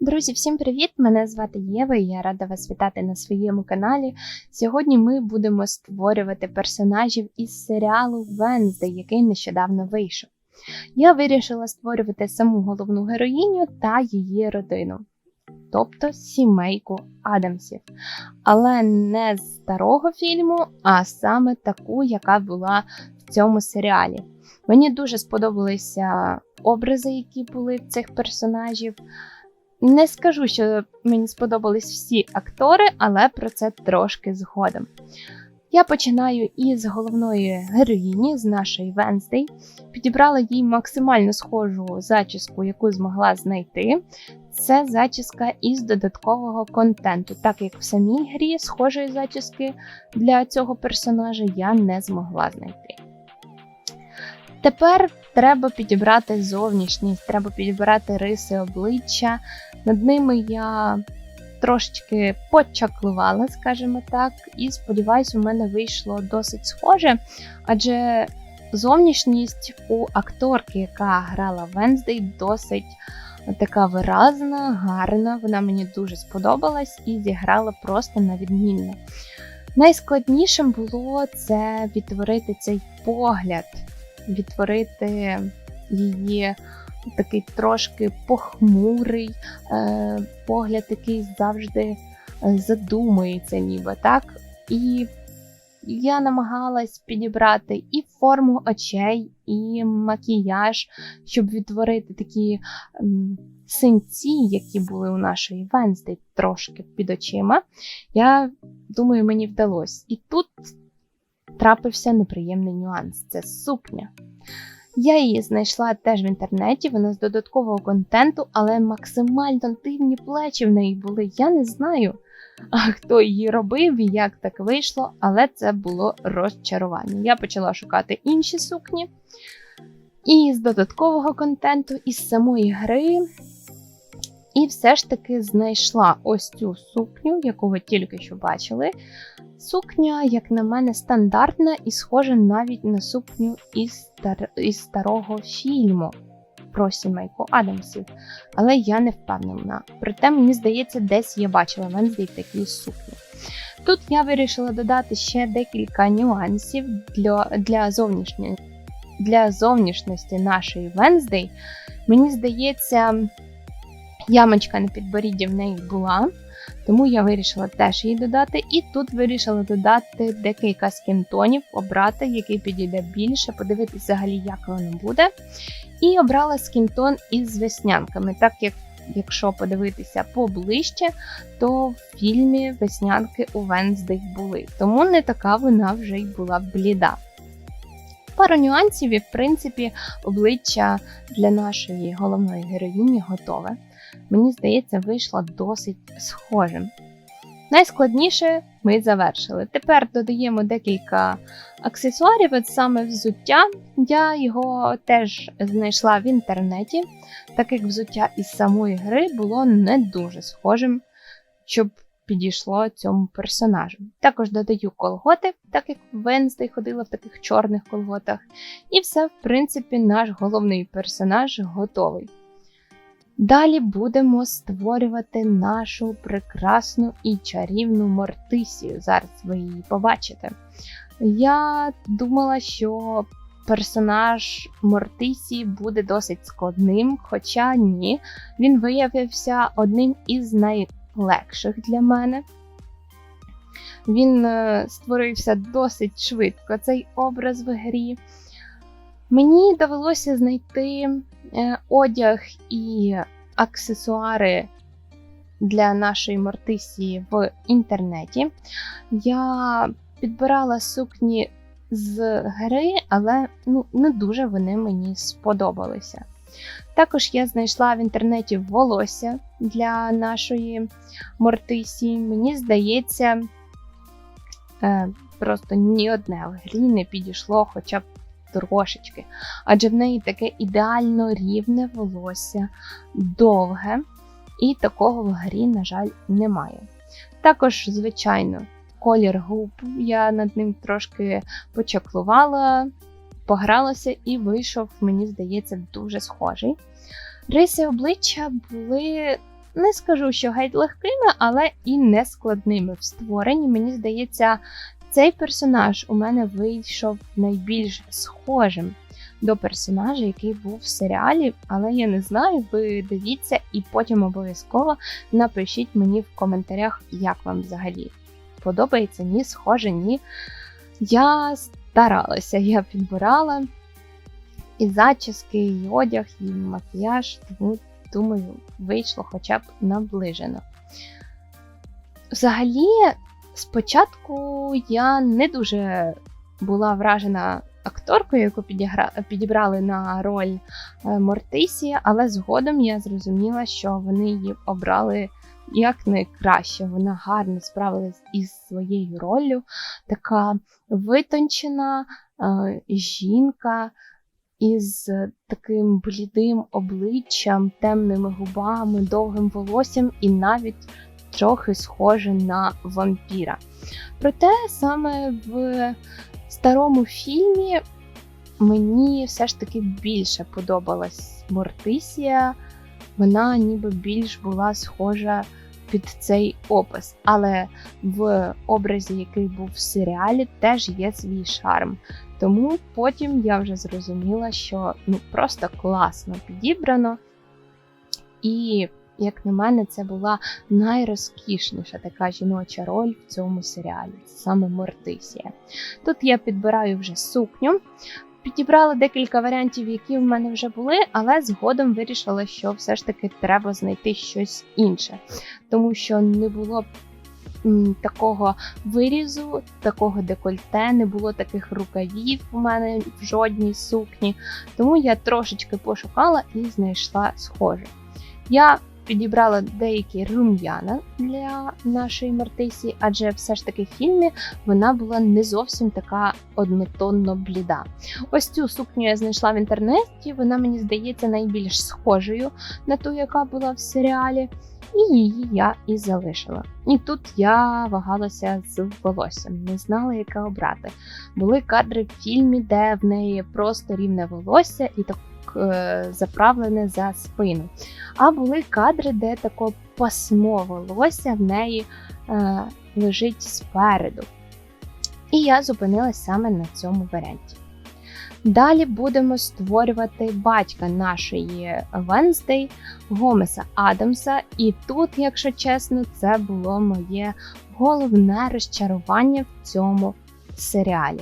Друзі, всім привіт! Мене звати Єва і я рада вас вітати на своєму каналі. Сьогодні ми будемо створювати персонажів із серіалу Венздей, який нещодавно вийшов. Я вирішила створювати саму головну героїню та її родину, тобто сімейку Адамсів. Але не з старого фільму, а саме таку, яка була в цьому серіалі. Мені дуже сподобалися образи, які були в цих персонажів. Не скажу, що мені сподобались всі актори, але про це трошки згодом. Я починаю із головної героїні, з нашої Венздей. Підібрала їй максимально схожу зачіску, яку змогла знайти. Це зачіска із додаткового контенту, так як в самій грі схожої зачіски для цього персонажа я не змогла знайти. Тепер треба підібрати зовнішність, треба підібрати риси обличчя. Над ними я трошечки почаклувала, скажімо так, і сподіваюся, у мене вийшло досить схоже, адже зовнішність у акторки, яка грала Венздей, досить така виразна, гарна. Вона мені дуже сподобалась і зіграла просто на відмінно. Найскладнішим було це відтворити цей погляд відтворити її такий трошки похмурий е, погляд, який завжди е, задумується, ніби так. І я намагалась підібрати і форму очей, і макіяж, щоб відтворити такі синці, які були у нашої Венсди трошки під очима. Я думаю, мені вдалося. І тут трапився неприємний нюанс це сукня. Я її знайшла теж в інтернеті, вона з додаткового контенту, але максимально дивні плечі в неї були. Я не знаю, хто її робив і як так вийшло, але це було розчарування. Я почала шукати інші сукні. І з додаткового контенту, із самої гри. І все ж таки знайшла ось цю сукню, яку ви тільки що бачили. Сукня, як на мене, стандартна і схожа навіть на сукню із, стар... із старого фільму про сімейку Адамсів. Але я не впевнена. Проте, мені здається, десь я бачила Венздей такі сукні. Тут я вирішила додати ще декілька нюансів для для, зовнішньої, для зовнішності нашої Венздей. Мені здається, ямочка на підборідді в неї була. Тому я вирішила теж її додати. І тут вирішила додати декілька скінтонів, обрати, який підійде більше, подивитися взагалі, як воно буде. І обрала скінтон із веснянками, так як. Якщо подивитися поближче, то в фільмі веснянки у Венздей були, тому не така вона вже й була бліда. Пару нюансів, і в принципі, обличчя для нашої головної героїні готове мені здається, вийшло досить схожим. Найскладніше ми завершили. Тепер додаємо декілька аксесуарів, от саме взуття. Я його теж знайшла в інтернеті, так як взуття із самої гри було не дуже схожим, щоб підійшло цьому персонажу. Також додаю колготи, так як Венздей ходила в таких чорних колготах. І все, в принципі, наш головний персонаж готовий. Далі будемо створювати нашу прекрасну і чарівну Мортисію. Зараз ви її побачите. Я думала, що персонаж Мортисії буде досить складним, хоча ні, він виявився одним із найлегших для мене. Він е, створився досить швидко цей образ в грі. Мені довелося знайти одяг і аксесуари для нашої Мортисії в інтернеті. Я підбирала сукні з гри, але ну, не дуже вони мені сподобалися. Також я знайшла в інтернеті волосся для нашої Мортисії. Мені здається, е, просто ні одне в грі не підійшло хоча б трошечки, адже в неї таке ідеально рівне волосся, довге, і такого в грі, на жаль, немає. Також, звичайно, колір губ, я над ним трошки почаклувала, погралася і вийшов, мені здається, дуже схожий. Риси обличчя були не скажу, що геть легкими, але і не складними в створенні. Мені здається, цей персонаж у мене вийшов найбільш схожим до персонажа, який був в серіалі, але я не знаю, ви дивіться і потім обов'язково напишіть мені в коментарях, як вам взагалі подобається, ні, схоже, ні. Я старалася, я підбирала і зачіски, і одяг, і макіяж, тому думаю, вийшло хоча б наближено. Взагалі, спочатку я не дуже була вражена акторкою, яку підібрали на роль е, Мортисі, але згодом я зрозуміла, що вони її обрали як найкраще. Вона гарно справилась із своєю роллю, така витончена е, жінка. Із таким блідим обличчям, темними губами, довгим волоссям і навіть трохи схоже на вампіра. Проте саме в старому фільмі мені все ж таки більше подобалась Мортисія. Вона ніби більш була схожа під цей опис. Але в образі, який був в серіалі, теж є свій шарм. Тому потім я вже зрозуміла, що ну просто класно підібрано. І як на мене, це була найрозкішніша така жіноча роль в цьому серіалі, саме Мортисія. Тут я підбираю вже сукню. Підібрала декілька варіантів, які в мене вже були, але згодом вирішила, що все ж таки треба знайти щось інше, тому що не було такого вирізу, такого декольте, не було таких рукавів у мене в жодній сукні. Тому я трошечки пошукала і знайшла схоже. Я підібрала деякі рум'яна для нашої Мартисі, адже все ж таки в фільмі вона була не зовсім така однотонно бліда. Ось цю сукню я знайшла в інтернеті, вона мені здається найбільш схожою на ту, яка була в серіалі. І її я і залишила. І тут я вагалася з волоссям, не знала, яке обрати. Були кадри в фільмі, де в неї просто рівне волосся і так е, заправлене за спину. А були кадри, де таке пасмо волосся в неї е, лежить спереду. І я зупинилась саме на цьому варіанті. Далі будемо створювати батька нашої Венздей, Гомеса Адамса. І тут, якщо чесно, це було моє головне розчарування в цьому серіалі.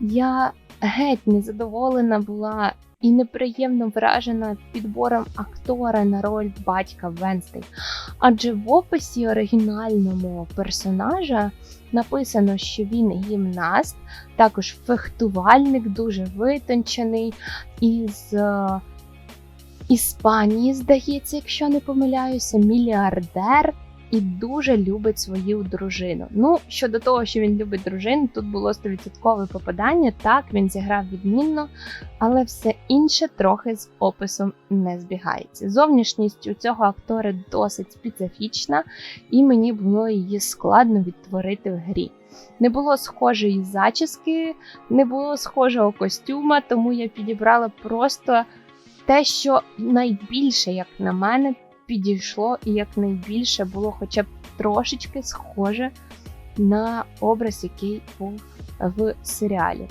Я геть незадоволена була і неприємно вражена підбором актора на роль батька Венстей. Адже в описі оригінальному персонажа написано, що він гімнаст, також фехтувальник, дуже витончений із. Е, Іспанії, здається, якщо не помиляюся, мільярдер і дуже любить свою дружину. Ну, щодо того, що він любить дружину, тут було 100% попадання. Так, він зіграв відмінно, але все інше трохи з описом не збігається. Зовнішність у цього актора досить специфічна, і мені було її складно відтворити в грі. Не було схожої зачіски, не було схожого костюма, тому я підібрала просто те, що найбільше, як на мене, підійшло і якнайбільше було хоча б трошечки схоже на образ, який був в серіалі.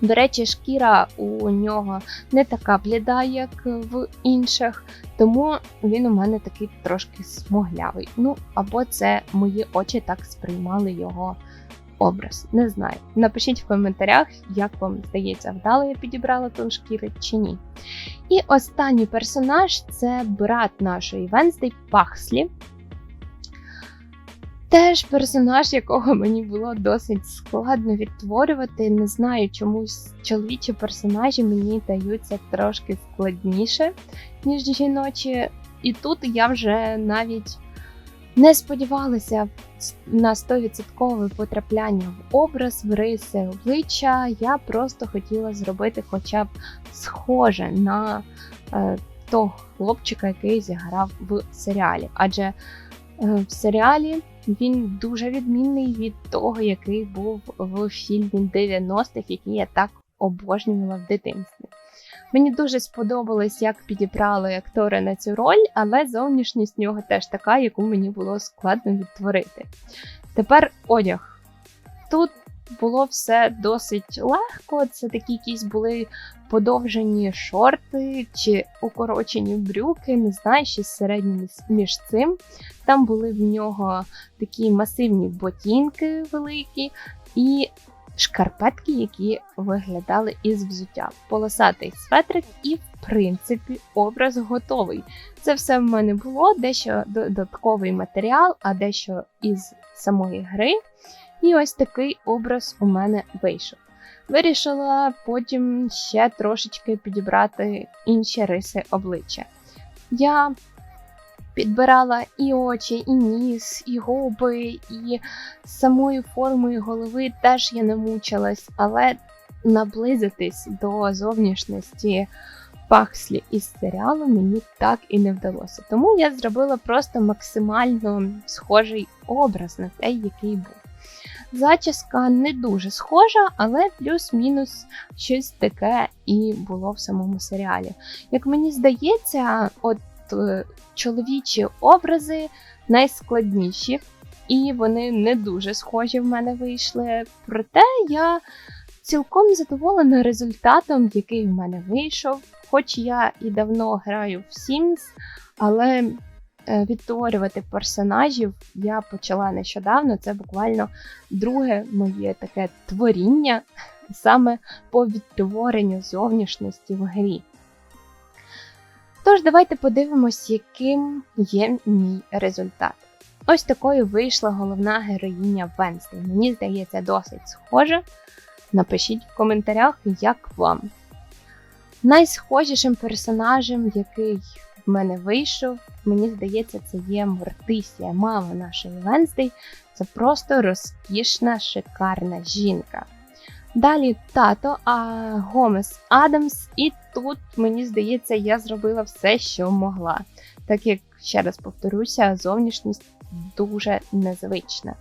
До речі, шкіра у нього не така бліда, як в інших, тому він у мене такий трошки смуглявий. Ну, або це мої очі так сприймали його образ. Не знаю. Напишіть в коментарях, як вам здається, вдало я підібрала тон шкіри чи ні. І останній персонаж це брат нашої Венздей Пахслі. Теж персонаж, якого мені було досить складно відтворювати. Не знаю, чомусь чоловічі персонажі мені даються трошки складніше, ніж жіночі. І тут я вже навіть не сподівалася на 100% потрапляння в образ, в риси обличчя. Я просто хотіла зробити хоча б схоже на е, того хлопчика, який зіграв в серіалі. Адже е, в серіалі він дуже відмінний від того, який був в фільмі 90-х, який я так обожнювала в дитинстві. Мені дуже сподобалось, як підібрали актора на цю роль, але зовнішність нього теж така, яку мені було складно відтворити. Тепер одяг. Тут було все досить легко. Це такі якісь були подовжені шорти чи укорочені брюки, не знаю, щось середнє між цим. Там були в нього такі масивні ботинки великі і шкарпетки, які виглядали із взуття. Полосатий светрик, і, в принципі, образ готовий. Це все в мене було, дещо додатковий матеріал, а дещо із самої гри. І ось такий образ у мене вийшов. Вирішила потім ще трошечки підібрати інші риси обличчя. Я підбирала і очі, і ніс, і губи, і самою формою голови теж я не мучилась, але наблизитись до зовнішності Пахслі із серіалу мені так і не вдалося. Тому я зробила просто максимально схожий образ на той, який був. Зачіска не дуже схожа, але плюс-мінус щось таке і було в самому серіалі. Як мені здається, от чоловічі образи найскладніші, і вони не дуже схожі в мене вийшли. Проте я цілком задоволена результатом, який в мене вийшов. Хоч я і давно граю в Sims, але е, відтворювати персонажів я почала нещодавно. Це буквально друге моє таке творіння саме по відтворенню зовнішності в грі. Тож, давайте подивимось, яким є мій результат. Ось такою вийшла головна героїня Венстей. Мені здається, досить схожа. Напишіть в коментарях, як вам. Найсхожішим персонажем, який в мене вийшов, мені здається, це є Мортисія, мама нашої Венздей. Це просто розкішна, шикарна жінка. Далі тато а Гомес Адамс, і тут, мені здається, я зробила все, що могла. Так як, ще раз повторюся, зовнішність дуже незвична.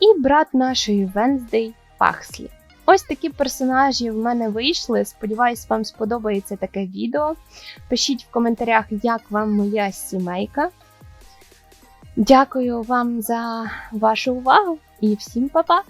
І брат нашої Венздей Пахслі. Ось такі персонажі в мене вийшли. Сподіваюсь, вам сподобається таке відео. Пишіть в коментарях, як вам моя сімейка. Дякую вам за вашу увагу і всім па-па!